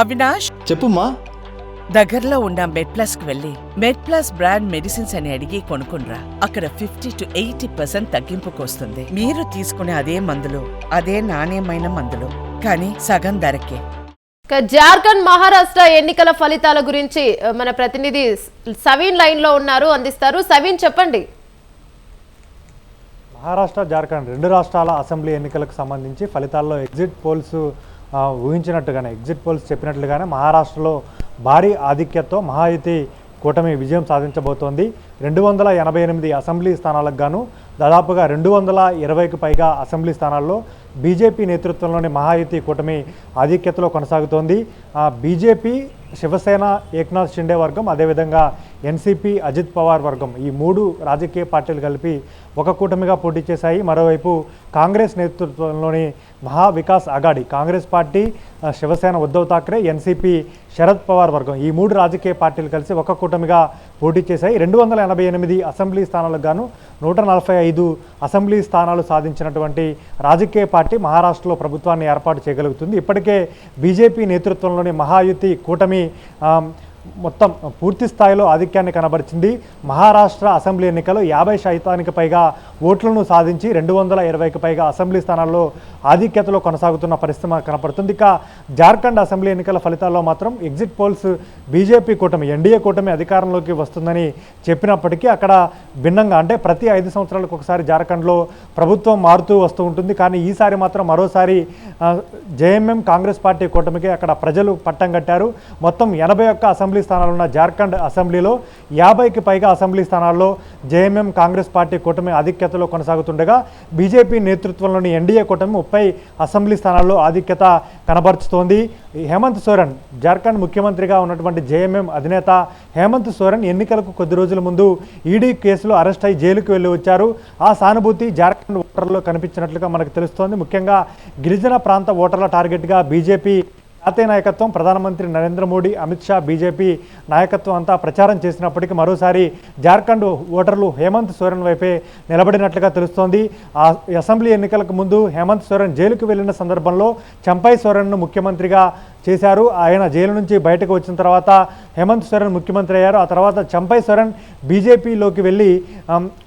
అవినాష్? చెప్పుమా దగ్గరలో ఉన్న మెడ్ ప్లస్కు వెళ్ళి మెడ్ ప్లస్ బ్రాండ్ మెడిసిన్స్ అని అడిగి కొనుక్కునరా అక్కడ ఫిఫ్టీ టు ఎయిటీ పర్సెంట్ తగ్గింపుకు వస్తుంది మీరు తీసుకునే అదే మందులు అదే నాణ్యమైన మందులు కానీ సగం ధరకే. జార్ఖండ్ మహారాష్ట్ర ఎన్నికల ఫలితాల గురించి మన ప్రతినిధి సవీన్ లైన్లో ఉన్నారు అందిస్తారు. సవీన్ చెప్పండి. మహారాష్ట్ర జార్ఖండ్ రెండు రాష్ట్రాల అసెంబ్లీ ఎన్నికలకు సంబంధించి ఫలితాల్లో ఎగ్జిట్ పోల్స్ ఊహించినట్టుగానే ఎగ్జిట్ పోల్స్ చెప్పినట్లుగానే మహారాష్ట్రలో భారీ ఆధిక్యతతో మహాయుతి కూటమి విజయం సాధించబోతోంది. రెండు వందల ఎనభై ఎనిమిది అసెంబ్లీ స్థానాలకు గాను దాదాపుగా రెండు వందల ఇరవైకి పైగా అసెంబ్లీ స్థానాల్లో బీజేపీ నేతృత్వంలోని మహాయుతి కూటమి ఆధిక్యతలో కొనసాగుతోంది. బీజేపీ శివసేన ఏక్నాథ్ షిండే వర్గం అదేవిధంగా ఎన్సీపీ అజిత్ పవార్ వర్గం. ఈ మూడు రాజకీయ పార్టీలు కలిపి ఒక కూటమిగా పోటీ చేశాయి. మరోవైపు కాంగ్రెస్ నేతృత్వంలోని మహా వికాస్ అగాడి కాంగ్రెస్ పార్టీ శివసేన ఉద్ధవ్ థాక్రే ఎన్సీపీ శరద్ పవార్ వర్గం. ఈ మూడు రాజకీయ పార్టీలు కలిసి ఒక కూటమిగా పోటీ చేశాయి. రెండు వందల ఎనభై ఎనిమిది అసెంబ్లీ స్థానాలకు గాను నూట నలభై ఐదు అసెంబ్లీ స్థానాలు సాధించినటువంటి రాజకీయ పార్టీ మహారాష్ట్రలో ప్రభుత్వాన్ని ఏర్పాటు చేయగలుగుతుంది. ఇప్పటికే బీజేపీ నేతృత్వంలోని మహాయుతి కూటమి ఆ, మొత్తం పూర్తి స్థాయిలో ఆధిక్యాన్ని కనబరిచింది. మహారాష్ట్ర అసెంబ్లీ ఎన్నికలో యాభై శాతానికి పైగా ఓట్లను సాధించి రెండు వందల ఇరవైకి పైగా అసెంబ్లీ స్థానాల్లో ఆధిక్యతలో కొనసాగుతున్న పరిస్థితి కనపడుతుంది. ఇక జార్ఖండ్ అసెంబ్లీ ఎన్నికల ఫలితాల్లో మాత్రం ఎగ్జిట్ పోల్స్ బీజేపీ కూటమి ఎన్డీఏ కూటమి అధికారంలోకి వస్తుందని చెప్పినప్పటికీ అక్కడ భిన్నంగా అంటే ప్రతి ఐదు సంవత్సరాలకు ఒకసారి జార్ఖండ్లో ప్రభుత్వం మారుతూ వస్తూ ఉంటుంది. కానీ ఈసారి మాత్రం మరోసారి జేఎంఎం కాంగ్రెస్ పార్టీ కూటమికి అక్కడ ప్రజలు పట్టం కట్టారు. మొత్తం ఎనభై ఒక్క అసెంబ్లీ అసెంబ్లీ ఉన్న జార్ఖండ్ అసెంబ్లీలో యాభైకి పైగా అసెంబ్లీ స్థానాల్లో జేఎంఎం కాంగ్రెస్ పార్టీ కూటమి ఆధిక్యతలో కొనసాగుతుండగా బీజేపీ నేతృత్వంలోని ఎన్డీఏ కూటమి ముప్పై అసెంబ్లీ స్థానాల్లో ఆధిక్యత కనబరుచుతోంది. హేమంత్ సోరెన్ జార్ఖండ్ ముఖ్యమంత్రిగా ఉన్నటువంటి జేఎంఎం అధినేత హేమంత్ సోరెన్ ఎన్నికలకు కొద్ది రోజుల ముందు ఈడీ కేసులో అరెస్ట్ అయి జైలుకు వెళ్ళి వచ్చారు. ఆ సానుభూతి జార్ఖండ్ ఓటర్లో కనిపించినట్లుగా మనకు తెలుస్తోంది. ముఖ్యంగా గిరిజన ప్రాంత ఓటర్ల టార్గెట్గా బీజేపీ జాతీయ నాయకత్వం ప్రధానమంత్రి నరేంద్ర మోడీ అమిత్ షా బీజేపీ నాయకత్వం అంతా ప్రచారం చేసినప్పటికీ మరోసారి జార్ఖండ్ ఓటర్లు హేమంత్ సోరెన్ వైపే నిలబడినట్లుగా తెలుస్తోంది. ఆ అసెంబ్లీ ఎన్నికలకు ముందు హేమంత్ సోరెన్ జైలుకు వెళ్ళిన సందర్భంలో చంపై సోరెన్ను ముఖ్యమంత్రిగా చేశారు. ఆయన జైలు నుంచి బయటకు వచ్చిన తర్వాత హేమంత్ సోరెన్ ముఖ్యమంత్రి అయ్యారు. ఆ తర్వాత చంపై సోరెన్ బీజేపీలోకి వెళ్ళి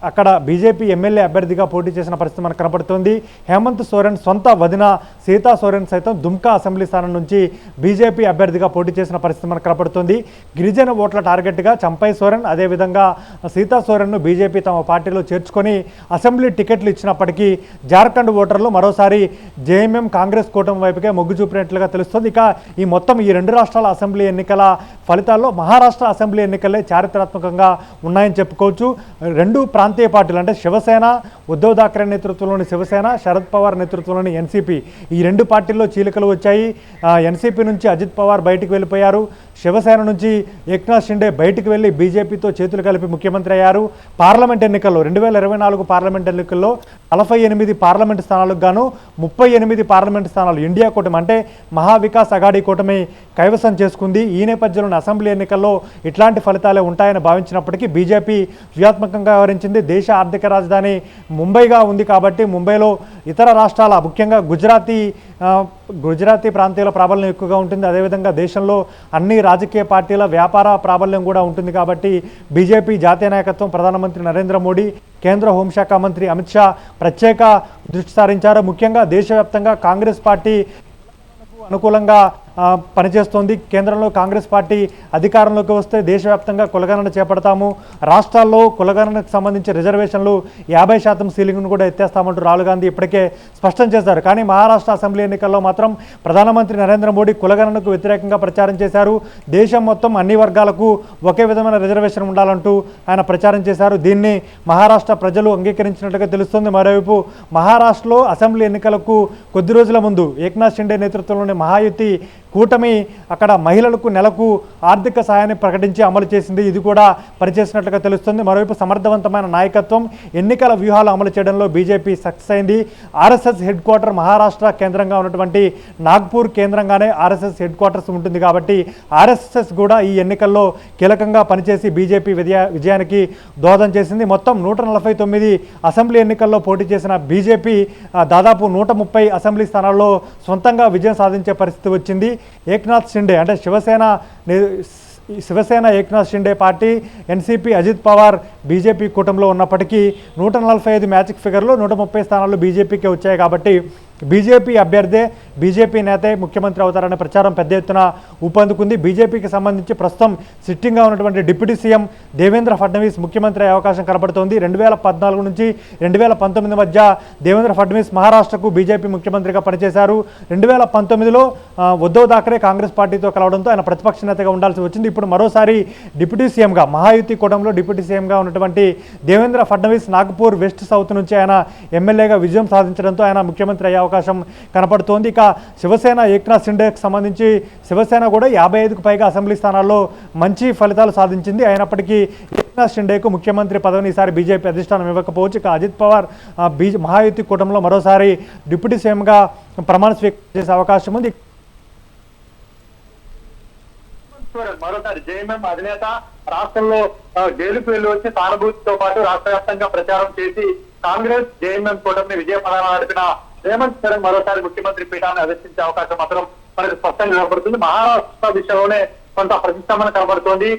అక్కడ బీజేపీ ఎమ్మెల్యే అభ్యర్థిగా పోటీ చేసిన పరిస్థితి మనకు కనపడుతుంది. హేమంత్ సోరెన్ సొంత వదిన సీతా సోరెన్ సైతం దుమ్కా అసెంబ్లీ స్థానం నుంచి బీజేపీ అభ్యర్థిగా పోటీ చేసిన పరిస్థితి మనకు కనపడుతుంది. గిరిజన ఓట్ల టార్గెట్గా చంపై సోరెన్ అదేవిధంగా సీతా సోరెన్ను బీజేపీ తమ పార్టీలో చేర్చుకొని అసెంబ్లీ టికెట్లు ఇచ్చినప్పటికీ జార్ఖండ్ ఓటర్లు మరోసారి జేఎంఎం కాంగ్రెస్ కూటమి వైపుకే మొగ్గు చూపినట్లుగా తెలుస్తుంది. ఇక ఈ మొత్తం ఈ రెండు రాష్ట్రాల అసెంబ్లీ ఎన్నికల ఫలితాల్లో మహారాష్ట్ర అసెంబ్లీ ఎన్నికలే చారిత్రాత్మకంగా ఉన్నాయని చెప్పుకోవచ్చు. రెండు ప్రాంతీయ పార్టీలు అంటే శివసేన ఉద్ధవ్ థాక్రే నేతృత్వంలోని శివసేన శరద్ పవార్ నేతృత్వంలోని ఎన్సీపీ. ఈ రెండు పార్టీల్లో చీలికలు వచ్చాయి. ఎన్సీపీ నుంచి అజిత్ పవార్ బయటికి వెళ్ళిపోయారు. శివసేన నుంచి ఏక్నాథ్ షిండే బయటికి వెళ్ళి బీజేపీతో చేతులు కలిపి ముఖ్యమంత్రి అయ్యారు. పార్లమెంట్ ఎన్నికల్లో రెండు వేల ఇరవై నాలుగు పార్లమెంట్ ఎన్నికల్లో నలభై ఎనిమిది పార్లమెంట్ స్థానాలకు గాను ముప్పై ఎనిమిది పార్లమెంట్ స్థానాలు ఇండియా కూటమి అంటే మహావికాస్ అఘాడీ కూటమి కైవసం చేసుకుంది. ఈ నేపథ్యంలోని అసెంబ్లీ ఎన్నికల్లో ఇట్లాంటి ఫలితాలే ఉంటాయని భావించినప్పటికీ బీజేపీ వ్యూహాత్మకంగా వ్యవహరించింది. దేశ ఆర్థిక రాజధాని ముంబైగా ఉంది కాబట్టి ముంబైలో ఇతర రాష్ట్రాల ముఖ్యంగా గుజరాతీ గుజరాతీ ప్రాంతీయుల ప్రాబల్యం ఎక్కువగా ఉంటుంది. అదేవిధంగా దేశంలో అన్ని రాజకీయ పార్టీల వ్యాపార ప్రాబల్యం కూడా ఉంటుంది కాబట్టి బీజేపీ జాతీయ నాయకత్వం ప్రధానమంత్రి నరేంద్ర మోడీ కేంద్ర హోంశాఖ మంత్రి అమిత్ షా ప్రత్యేక దృష్టి సారించారు. ముఖ్యంగా దేశవ్యాప్తంగా కాంగ్రెస్ పార్టీ అనుకూలంగా పనిచేస్తోంది. కేంద్రంలో కాంగ్రెస్ పార్టీ అధికారంలోకి వస్తే దేశవ్యాప్తంగా కులగణన చేపడతాము. రాష్ట్రాల్లో కులగణనకు సంబంధించి రిజర్వేషన్లు యాభై శాతం సీలింగ్ను కూడా ఎత్తేస్తామంటూ రాహుల్ గాంధీ ఇప్పటికే స్పష్టం చేశారు. కానీ మహారాష్ట్ర అసెంబ్లీ ఎన్నికల్లో మాత్రం ప్రధానమంత్రి నరేంద్ర మోడీ కులగణనకు వ్యతిరేకంగా ప్రచారం చేశారు. దేశం మొత్తం అన్ని వర్గాలకు ఒకే విధమైన రిజర్వేషన్ ఉండాలంటూ ఆయన ప్రచారం చేశారు. దీన్ని మహారాష్ట్ర ప్రజలు అంగీకరించినట్టుగా తెలుస్తుంది. మరోవైపు మహారాష్ట్రలో అసెంబ్లీ ఎన్నికలకు కొద్ది రోజుల ముందు ఏక్నాథ్ షిండే నేతృత్వంలోని మహాయుతి కూటమి అక్కడ మహిళలకు నెలకు ఆర్థిక సహాయాన్ని ప్రకటించి అమలు చేసింది. ఇది కూడా పనిచేసినట్లుగా తెలుస్తుంది. మరోవైపు సమర్థవంతమైన నాయకత్వం ఎన్నికల వ్యూహాలు అమలు చేయడంలో బీజేపీ సక్సెస్ అయింది. ఆర్ఎస్ఎస్ హెడ్ క్వార్టర్ మహారాష్ట్ర కేంద్రంగా ఉన్నటువంటి నాగ్పూర్ కేంద్రంగానే ఆర్ఎస్ఎస్ హెడ్ క్వార్టర్స్ ఉంటుంది కాబట్టి ఆర్ఎస్ఎస్ కూడా ఈ ఎన్నికల్లో కీలకంగా పనిచేసి బీజేపీ విజయ విజయానికి దోహదం చేసింది. మొత్తం నూట నలభై తొమ్మిది అసెంబ్లీ ఎన్నికల్లో పోటీ చేసిన బీజేపీ దాదాపు నూట ముప్పై అసెంబ్లీ స్థానాల్లో సొంతంగా విజయం సాధించే పరిస్థితి వచ్చింది. ఏక్నాథ్ షిండే అంటే Shiv Sena Shiv Sena Eknath Shinde party NCP Ajit Pawar BJP కూటమిలో ఉన్నప్పటికీ నూట నలభై ఐదు మ్యాజిక్ ఫిగర్లో నూట ముప్పై స్థానాలు బీజేపీకి వచ్చాయి కాబట్టి బీజేపీ అభ్యర్థే బీజేపీ నేతే ముఖ్యమంత్రి అవుతారనే ప్రచారం పెద్ద ఎత్తున ఊపందుకుంది. బీజేపీకి సంబంధించి ప్రస్తుతం సిట్టింగ్గా ఉన్నటువంటి డిప్యూటీ సీఎం దేవేంద్ర ఫడ్నవీస్ ముఖ్యమంత్రి అయ్యే అవకాశం కనబడుతోంది. రెండు వేల పద్నాలుగు నుంచి రెండు వేల పంతొమ్మిది మధ్య దేవేంద్ర ఫడ్నవీస్ మహారాష్ట్రకు బీజేపీ ముఖ్యమంత్రిగా పనిచేశారు. రెండు వేల పంతొమ్మిదిలో ఆ, ఉద్ధవ్ థాకరే కాంగ్రెస్ పార్టీతో కలవడంతో ఆయన ప్రతిపక్ష నేతగా ఉండాల్సి వచ్చింది. ఇప్పుడు మరోసారి డిప్యూటీ సీఎంగా మహాయుతి కూటమిలో డిప్యూటీ సీఎంగా ఉన్నటువంటి దేవేంద్ర ఫడ్నవీస్ నాగపూర్ వెస్ట్ సౌత్ నుంచి ఆయన ఎమ్మెల్యేగా విజయం సాధించడంతో ఆయన ముఖ్యమంత్రి అయ్యే అవకాశం కనపడుతోంది. ఇక శివసేన ఏక్నాథ్ షిండేకి సంబంధించి శివసేన కూడా యాభై ఐదుకు పైగా అసెంబ్లీ స్థానాల్లో మంచి ఫలితాలు సాధించింది. అయినప్పటికీ ఏక్నాథ్ షిండేకు ముఖ్యమంత్రి పదవిని ఈసారి బీజేపీ అధిష్టానం ఇవ్వకపోవచ్చు. ఇక అజిత్ పవార్ బీజ మహాయుతి కూటమిలో మరోసారి డిప్యూటీ సీఎంగా ప్రమాణ స్వీకారం చేసే అవకాశం ఉంది. మరోసారి జేఎంఎం అధినేత రాష్ట్రంలో ఆ, వచ్చి సానుభూతితో పాటు రాష్ట్ర వ్యాప్తంగా ప్రచారం చేసి కాంగ్రెస్ జేఎంఎం కూటమిని విజయ పదాలు నడిపిన రేవంత్ సరే మరోసారి ముఖ్యమంత్రి పీఠాన్ని అధిష్టించే అవకాశం మాత్రం మనకు స్పష్టంగా కనబడుతుంది. మహారాష్ట్ర విషయంలోనే కొంత ప్రతిష్టమన కనబడుతోంది.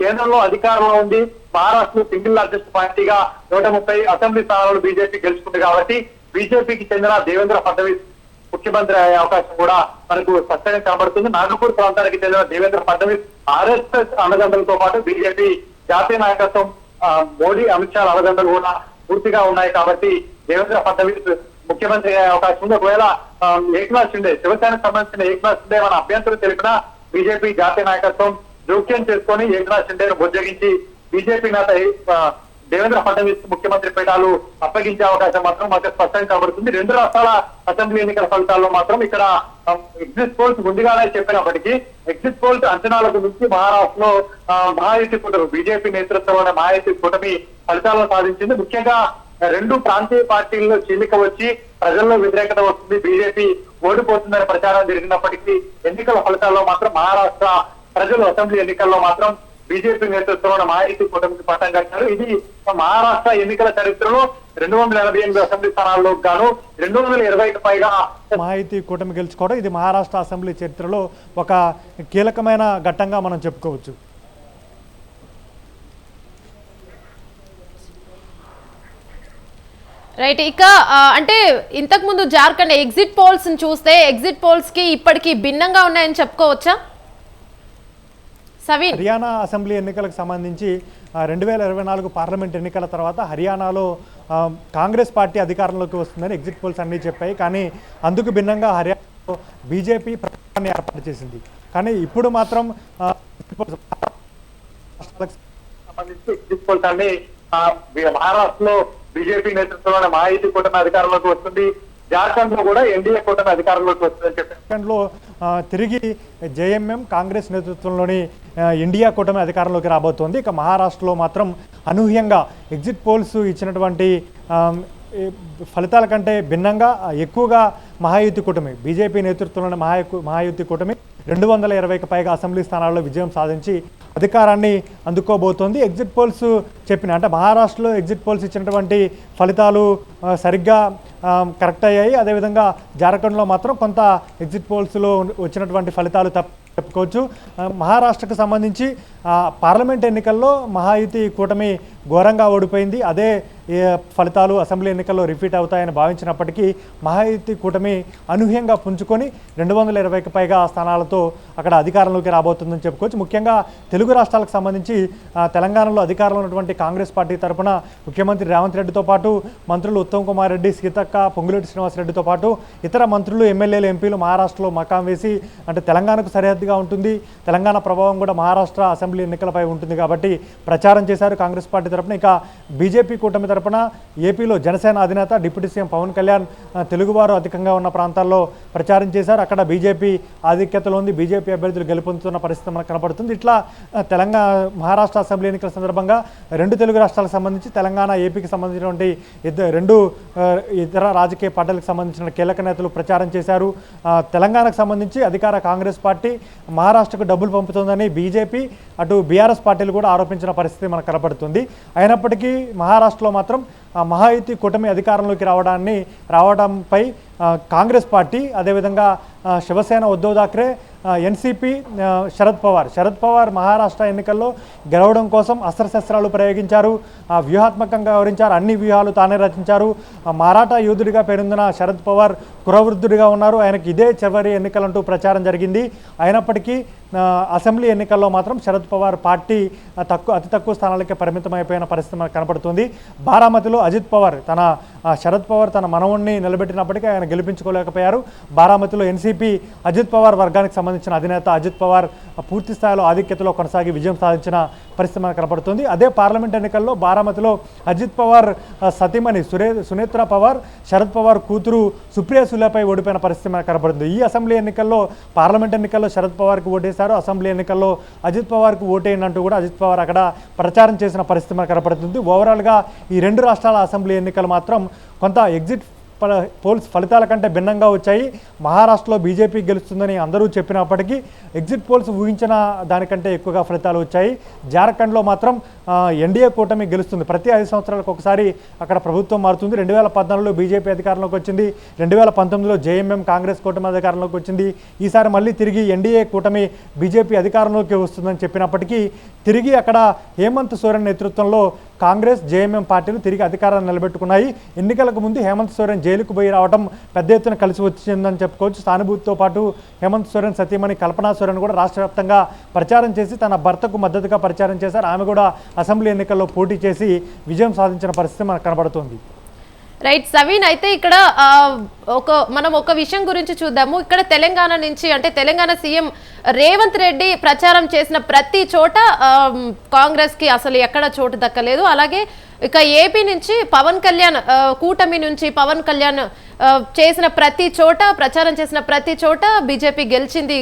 కేంద్రంలో అధికారంలో ఉంది. మహారాష్ట్ర సింగిల్ లార్జెస్ట్ పార్టీగా నూట ముప్పై అసెంబ్లీ స్థానాలు బీజేపీ గెలుచుకుంది కాబట్టి బీజేపీకి చెందిన దేవేంద్ర ఫడ్నవీస్ ముఖ్యమంత్రి అయ్యే అవకాశం కూడా మనకు స్పష్టంగా కనబడుతుంది. నాగపూర్ ప్రాంతానికి చెందిన దేవేంద్ర ఫడ్నవీస్ ఆర్ఎస్ఎస్ అండదండలతో పాటు బీజేపీ జాతీయ నాయకత్వం మోడీ అమిత్ షా అండదండలు కూడా పూర్తిగా ఉన్నాయి కాబట్టి దేవేంద్ర ఫడ్నవీస్ ముఖ్యమంత్రి అవకాశం ఉంది. ఒకవేళ ఆ, ఏక్నాథ్ షిండే శివసేనకు సంబంధించిన ఏక్నాథ్ షిండే మన అభ్యంతరం తెలిపిన బీజేపీ జాతీయ నాయకత్వం జోక్యం చేసుకొని ఏక్నాథ్ షిండేను బుజ్జగించి బీజేపీ నేత దేవేంద్ర ఫడ్నవీస్ ముఖ్యమంత్రి పీఠాలు అప్పగించే అవకాశం మాత్రం మాకు స్పష్టంగా కనబడుతుంది. రెండు రాష్ట్రాల అసెంబ్లీ ఎన్నికల ఫలితాల్లో మాత్రం ఇక్కడ ఎగ్జిట్ పోల్స్ ముందుగానే చెప్పినప్పటికీ ఎగ్జిట్ పోల్స్ అంచనాలకు మించి మహారాష్ట్రలో మహాయుతి కూటమి బీజేపీ నేతృత్వంలోని మహాయుతి కూటమి ఫలితాలను సాధించింది. ముఖ్యంగా రెండు ప్రాంతీయ పార్టీల్లో చీలిక వచ్చి ప్రజల్లో వ్యతిరేకత వస్తుంది బీజేపీ ఓడిపోతుందనే ప్రచారం జరిగినప్పటికీ ఎన్నికల ఫలితాల్లో మాత్రం మహారాష్ట్ర ప్రజలు అసెంబ్లీ ఎన్నికల్లో మాత్రం బీజేపీ నేతృత్వంలో మాహితి కూటమికి పట్టం కట్టారు. ఇది మహారాష్ట్ర ఎన్నికల చరిత్రలో రెండు వందల ఎనభై ఎనిమిది అసెంబ్లీ స్థానాల్లో గాను రెండు వందల ఇరవై పైగా మాహితి కూటమి గెలుచుకోవడం ఇది మహారాష్ట్ర అసెంబ్లీ చరిత్రలో ఒక కీలకమైన ఘట్టంగా మనం చెప్పుకోవచ్చు. రైట్ ఇక అంటే ఇంతకుముందు జార్ఖండ్ ఎగ్జిట్ పోల్స్ చూస్తే ఎగ్జిట్ పోల్స్కి ఇప్పటికి భిన్నంగా ఉన్నాయని చెప్పుకోవచ్చా? సవీన్. హర్యానా అసెంబ్లీ ఎన్నికలకు సంబంధించి రెండు వేల ఇరవై నాలుగు పార్లమెంట్ ఎన్నికల తర్వాత హర్యానాలో కాంగ్రెస్ పార్టీ అధికారంలోకి వస్తుందని ఎగ్జిట్ పోల్స్ అన్నీ చెప్పాయి. కానీ అందుకు భిన్నంగా హర్యానాలో బీజేపీ ప్రభుత్వాన్ని ఏర్పాటు చేసింది. కానీ ఇప్పుడు మాత్రం సంబంధించి ఎగ్జిట్ పోల్స్ మహారాష్ట్రలో బీజేపీ నేతృత్వంలోని మాహితి కూటమి అధికారంలోకి వస్తుంది. జార్ఖండ్లో కూడా ఎన్డీఏ కూటమి అధికారంలోకి వస్తుందని చెప్పారు. జార్ఖండ్లో తిరిగి జేఎంఎం కాంగ్రెస్ నేతృత్వంలోని ఇండియా కూటమి అధికారంలోకి రాబోతోంది. ఇక మహారాష్ట్రలో మాత్రం అనూహ్యంగా ఎగ్జిట్ పోల్స్ ఇచ్చినటువంటి ఫలితాల కంటే భిన్నంగా ఎక్కువగా మహాయుతి కూటమి బీజేపీ నేతృత్వంలోని మహాయు మహాయుతి కూటమి రెండు వందల ఇరవైకి పైగా అసెంబ్లీ స్థానాల్లో విజయం సాధించి అధికారాన్ని అందుకోబోతోంది. ఎగ్జిట్ పోల్స్ చెప్పిన అంటే మహారాష్ట్రలో ఎగ్జిట్ పోల్స్ ఇచ్చినటువంటి ఫలితాలు సరిగ్గా కరెక్ట్ అయ్యాయి. అదేవిధంగా జార్ఖండ్లో మాత్రం కొంత ఎగ్జిట్ పోల్స్లో వచ్చినటువంటి ఫలితాలు తప్ప చెప్పుకోవచ్చు. మహారాష్ట్రకు సంబంధించి పార్లమెంట్ ఎన్నికల్లో మహాయుతి కూటమి ఘోరంగా ఓడిపోయింది. అదే ఫలితాలు అసెంబ్లీ ఎన్నికల్లో రిపీట్ అవుతాయని భావించినప్పటికీ మహాయుతి కూటమి అనూహ్యంగా పుంజుకొని రెండు వందల ఇరవైకి పైగా స్థానాలతో అక్కడ అధికారంలోకి రాబోతుందని చెప్పుకోవచ్చు. ముఖ్యంగా తెలుగు రాష్ట్రాలకు సంబంధించి తెలంగాణలో అధికారంలో ఉన్నటువంటి కాంగ్రెస్ పార్టీ తరపున ముఖ్యమంత్రి రేవంత్ రెడ్డితో పాటు మంత్రులు ఉత్తమ్ కుమార్ రెడ్డి సీతక్క పొంగులేటి శ్రీనివాసరెడ్డితో పాటు ఇతర మంత్రులు ఎమ్మెల్యేలు ఎంపీలు మహారాష్ట్రలో మకాం వేసి అంటే తెలంగాణకు సరిహద్దుగా ఉంటుంది. తెలంగాణ ప్రభావం కూడా మహారాష్ట్ర అసెంబ్లీ ఎన్నికలపై ఉంటుంది కాబట్టి ప్రచారం చేశారు కాంగ్రెస్ పార్టీ తరపున. ఇక బీజేపీ కూటమి తరపున ఏపీలో జనసేన అధినేత డిప్యూటీ సీఎం పవన్ కళ్యాణ్ తెలుగువారు అధికంగా ఉన్న ప్రాంతాల్లో ప్రచారం చేశారు. అక్కడ బీజేపీ ఆధిక్యతలో ఉంది. బీజేపీ అభ్యర్థులు గెలుపొందుతున్న పరిస్థితి మనకు కనపడుతుంది. ఇట్లా తెలంగాణ మహారాష్ట్ర అసెంబ్లీ ఎన్నికల సందర్భంగా రెండు తెలుగు రాష్ట్రాలకు సంబంధించి తెలంగాణ ఏపీకి సంబంధించినటువంటి ఇద్దరు రెండు ఇతర రాజకీయ పార్టీలకు సంబంధించిన కీలక నేతలు ప్రచారం చేశారు. తెలంగాణకు సంబంధించి అధికార కాంగ్రెస్ పార్టీ మహారాష్ట్రకు డబ్బులు పంపుతోందని బీజేపీ అటు బీఆర్ఎస్ పార్టీలు కూడా ఆరోపించిన పరిస్థితి మనకు కనపడుతుంది. అయినప్పటికీ మహారాష్ట్రలో మాత్రం మాత్రం మహాయుతి కూటమి అధికారంలోకి రావడాన్ని రావడంపై కాంగ్రెస్ పార్టీ అదేవిధంగా శివసేన ఉద్ధవ్ థాక్రే ఎన్సీపీ శరద్ పవార్. శరద్ పవార్ మహారాష్ట్ర ఎన్నికల్లో గెలవడం కోసం అస్త్రశస్త్రాలు ప్రయోగించారు వ్యూహాత్మకంగా వివరించారు అన్ని వ్యూహాలు తానే రచించారు. మరాఠా యోధుడిగా పేరొందిన శరద్ పవార్ కురవృద్ధుడిగా ఉన్నారు. ఆయనకి ఇదే చివరి ఎన్నికలంటూ ప్రచారం జరిగింది. అయినప్పటికీ అసెంబ్లీ ఎన్నికల్లో మాత్రం శరద్ పవార్ పార్టీ తక్కువ అతి తక్కువ స్థానాలకే పరిమితమైపోయిన పరిస్థితి మనకు కనపడుతుంది. బారామతిలో అజిత్ పవార్ తన శరద్ పవార్ తన మనవుణ్ణి నిలబెట్టినప్పటికీ ఆయన గెలిపించుకోలేకపోయారు. బారామతిలో ఎన్సీపీ అజిత్ పవార్ వర్గానికి సంబంధించిన అధినేత అజిత్ పవార్ పూర్తి స్థాయిలో ఆధిక్యతలో కొనసాగి విజయం సాధించిన పరిస్థితి మనకు కనపడుతుంది. అదే పార్లమెంట్ ఎన్నికల్లో బారామతిలో అజిత్ పవార్ సతీమణి సురే సునేత్ర పవార్ శరద్ పవార్ కూతురు సుప్రియ సులేపై ఓడిపోయిన పరిస్థితి మనకు కనపడుతుంది. ఈ అసెంబ్లీ ఎన్నికల్లో పార్లమెంట్ ఎన్నికల్లో శరద్ పవార్కి ఓటేశారు. అసెంబ్లీ ఎన్నికల్లో అజిత్ పవార్కి ఓటేయండి కూడా అజిత్ పవార్ అక్కడ ప్రచారం చేసిన పరిస్థితి మనకు కనపడుతుంది ఓవరాల్గా ఈ రెండు రాష్ట్రాల అసెంబ్లీ ఎన్నికలు మాత్రం కొంత ఎగ్జిట్ పోల్స్ ఫలితాల కంటే భిన్నంగా వచ్చాయి. మహారాష్ట్రలో బీజేపీ గెలుస్తుందని అందరూ చెప్పినప్పటికీ ఎగ్జిట్ పోల్స్ ఊహించిన దానికంటే ఎక్కువగా ఫలితాలు వచ్చాయి. జార్ఖండ్లో మాత్రం ఎన్డీఏ కూటమి గెలుస్తుంది. ప్రతి ఐదు సంవత్సరాలకు ఒకసారి అక్కడ ప్రభుత్వం మారుతుంది. రెండు వేల పద్నాలుగులో బీజేపీ అధికారంలోకి వచ్చింది. రెండు వేల పంతొమ్మిదిలో జేఎంఎం కాంగ్రెస్ కూటమి అధికారంలోకి వచ్చింది. ఈసారి మళ్ళీ తిరిగి ఎన్డీఏ కూటమి బీజేపీ అధికారంలోకి వస్తుందని చెప్పినప్పటికీ తిరిగి అక్కడ హేమంత్ సోరెన్ నేతృత్వంలో కాంగ్రెస్ జేఎంఎం పార్టీలు తిరిగి అధికారాన్ని నిలబెట్టుకున్నాయి. ఎన్నికలకు ముందు హేమంత్ సోరెన్ జైలుకు పోయి రావడం పెద్ద ఎత్తున కలిసి వచ్చిందని చెప్పుకోవచ్చు. సానుభూతితో పాటు హేమంత్ సోరెన్ సతీమణి కల్పనా సోరెన్ కూడా రాష్ట్ర వ్యాప్తంగా ప్రచారం చేసి తన భర్తకు మద్దతుగా ప్రచారం చేశారు. ఆమె కూడా అసెంబ్లీ ఎన్నికల్లో పోటీ చేసి విజయం సాధించిన పరిస్థితి మనకు కనబడుతోంది. రైట్ సవీన్ అయితే ఇక్కడ ఒక మనం ఒక విషయం గురించి చూద్దాము. ఇక్కడ తెలంగాణ నుంచి అంటే తెలంగాణ సీఎం రేవంత్ రెడ్డి ప్రచారం చేసిన ప్రతి చోట కాంగ్రెస్కి కాంగ్రెస్కి అసలు ఎక్కడ చోటు దక్కలేదు. అలాగే ఇక ఏపీ నుంచి పవన్ కళ్యాణ్ కూటమి నుంచి పవన్ కళ్యాణ్ చేసిన ప్రతి చోట ప్రచారం చేసిన ప్రతి చోట బీజేపీ గెలిచింది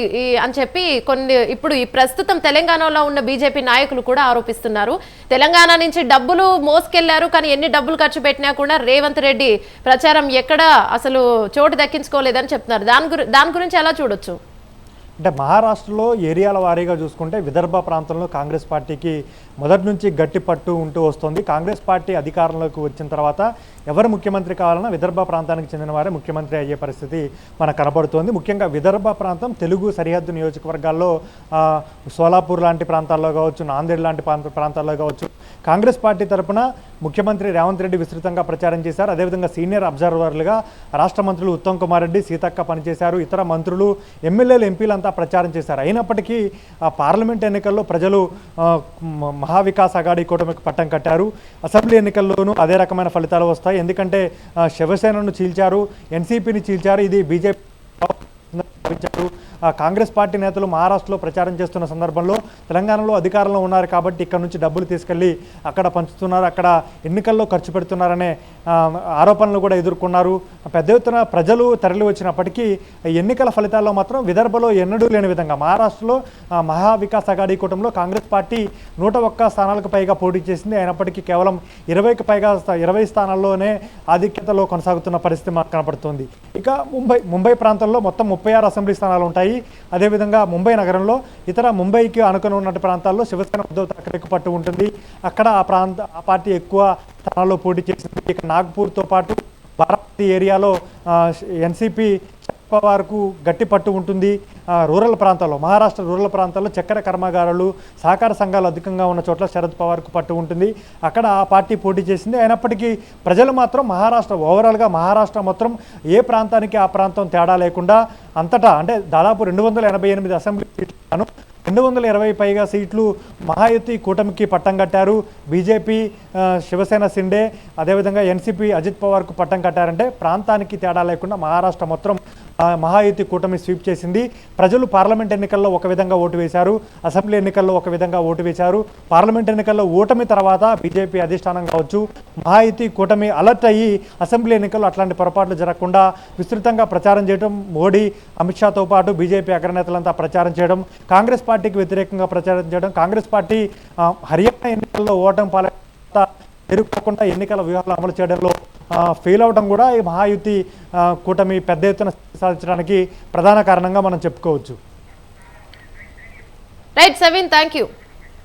అని చెప్పి కొన్ని ఇప్పుడు ఈ ప్రస్తుతం తెలంగాణలో ఉన్న బీజేపీ నాయకులు కూడా ఆరోపిస్తున్నారు. తెలంగాణ నుంచి డబ్బులు మోసుకెళ్ళారు కానీ ఎన్ని డబ్బులు ఖర్చు పెట్టినా కూడా రేవంత్ రెడ్డి ప్రచారం ఎక్కడ అసలు చోటు దక్కించుకోలేదని చెప్తున్నారు. దాని గురి దాని గురించి ఎలా చూడొచ్చు? అంటే మహారాష్ట్రలో ఏరియాల వారీగా చూసుకుంటే విదర్భ ప్రాంతంలో కాంగ్రెస్ పార్టీకి మొదటి నుంచి గట్టి పట్టు ఉంటూ వస్తుంది. కాంగ్రెస్ పార్టీ అధికారంలోకి వచ్చిన తర్వాత ఎవరు ముఖ్యమంత్రి కావాలన్నా విదర్భ ప్రాంతానికి చెందిన వారే ముఖ్యమంత్రి అయ్యే పరిస్థితి మనకు కనబడుతోంది. ముఖ్యంగా విదర్భ ప్రాంతం తెలుగు సరిహద్దు నియోజకవర్గాల్లో సోలాపూర్ లాంటి ప్రాంతాల్లో కావచ్చు నాందేడ్ లాంటి ప్రాంత ప్రాంతాల్లో కావచ్చు కాంగ్రెస్ పార్టీ తరపున ముఖ్యమంత్రి రేవంత్ రెడ్డి విస్తృతంగా ప్రచారం చేశారు. అదేవిధంగా సీనియర్ అబ్జర్వర్లుగా రాష్ట్ర మంత్రులు ఉత్తమ్ కుమార్ రెడ్డి సీతక్క పనిచేశారు. ఇతర మంత్రులు ఎమ్మెల్యేలు ఎంపీలంతా ప్రచారం చేశారు. అయినప్పటికీ పార్లమెంట్ ఎన్నికల్లో ప్రజలు మహావికాస్ అఘాడీ కూటమికి పట్టం కట్టారు. అసెంబ్లీ ఎన్నికల్లోనూ అదే రకమైన ఫలితాలు వస్తాయి. ఎందుకంటే శివసేనను చీల్చారు ఎన్సీపీని చీల్చారు ఇది బీజేపీ కాంగ్రెస్ పార్టీ నేతలు మహారాష్ట్రలో ప్రచారం చేస్తున్న సందర్భంలో తెలంగాణలో అధికారంలో ఉన్నారు కాబట్టి ఇక్కడ నుంచి డబ్బులు తీసుకెళ్ళి అక్కడ పంచుతున్నారు. అక్కడ ఎన్నికల్లో ఖర్చు పెడుతున్నారనే ఆరోపణలు కూడా ఎదుర్కొన్నారు. పెద్ద ఎత్తున ప్రజలు తరలి వచ్చినప్పటికీ ఎన్నికల ఫలితాల్లో మాత్రం విదర్భలో ఎన్నడూ లేని విధంగా మహారాష్ట్రలో మహావికాస్ మహా వికాస్ అఘాడీ కూటమిలో కాంగ్రెస్ పార్టీ నూట ఒక్క స్థానాలకు పైగా పోటీ చేసింది. అయినప్పటికీ కేవలం ఇరవైకి పైగా ఇరవై స్థానాల్లోనే ఆధిక్యతలో కొనసాగుతున్న పరిస్థితి మాకు కనపడుతుంది. ఇక ముంబై ముంబై ప్రాంతంలో మొత్తం ముప్పై ఆరు అసెంబ్లీ స్థానాలు ఉంటాయి. అదేవిధంగా ముంబై నగరంలో ఇతర ముంబైకి ఆనుకుని ఉన్న ప్రాంతాల్లో శివసేన ఉద్ధవ్ థాకరేకు పట్టు ఉంటుంది. అక్కడ ఆ ప్రాంత ఆ పార్టీ ఎక్కువ స్థానాల్లో పోటీ చేసింది. ఇక నాగ్పూర్తో పాటు భారత్ ఏరియాలో ఎన్సీపీ పవార్కు గట్టి పట్టు ఉంటుంది. రూరల్ ప్రాంతాల్లో మహారాష్ట్ర రూరల్ ప్రాంతాల్లో చక్కెర కర్మాగారాలు సహకార సంఘాలు అధికంగా ఉన్న చోట్ల శరద్ పవార్కు పట్టు ఉంటుంది. అక్కడ ఆ పార్టీ పోటీ చేసింది. అయినప్పటికీ ప్రజలు మాత్రం మహారాష్ట్ర ఓవరాల్గా మహారాష్ట్ర మొత్తం ఏ ప్రాంతానికి ఆ ప్రాంతం తేడా లేకుండా అంతటా అంటే దాదాపు రెండు వందల ఎనభై ఎనిమిది అసెంబ్లీ సీట్లను రెండు వందల ఇరవై పైగా సీట్లు మహాయుతి కూటమికి పట్టం కట్టారు. బీజేపీ శివసేన సిండే అదేవిధంగా ఎన్సీపీ అజిత్ పవార్కు పట్టం కట్టారంటే ప్రాంతానికి తేడా లేకుండా మహారాష్ట్ర మొత్తం మహాయుతి కూటమి స్వీప్ చేసింది. ప్రజలు పార్లమెంట్ ఎన్నికల్లో ఒక విధంగా ఓటు వేశారు. అసెంబ్లీ ఎన్నికల్లో ఒక విధంగా ఓటు వేశారు. పార్లమెంట్ ఎన్నికల్లో ఓటమి తర్వాత బీజేపీ అధిష్టానం కావచ్చు మహాయుతి కూటమి అలర్ట్ అయ్యి అసెంబ్లీ ఎన్నికల్లో అట్లాంటి పొరపాట్లు జరగకుండా విస్తృతంగా ప్రచారం చేయడం మోడీ అమిత్ షాతో పాటు బీజేపీ అగ్రనేతలంతా ప్రచారం చేయడం కాంగ్రెస్ పార్టీకి వ్యతిరేకంగా ప్రచారం చేయడం కాంగ్రెస్ పార్టీ హర్యానా ఎన్నికల్లో ఓటమి పాల ఎరుక్కోకుండా ఎన్నికల వ్యూహాలు అమలు చేయడంలో ఫెయిల్ అవడం కూడా ఈ మహాయుతి కూటమి పెద్ద ఎత్తున సాధించడానికి ప్రధాన కారణంగా మనం చెప్పుకోవచ్చు. Right seven thank you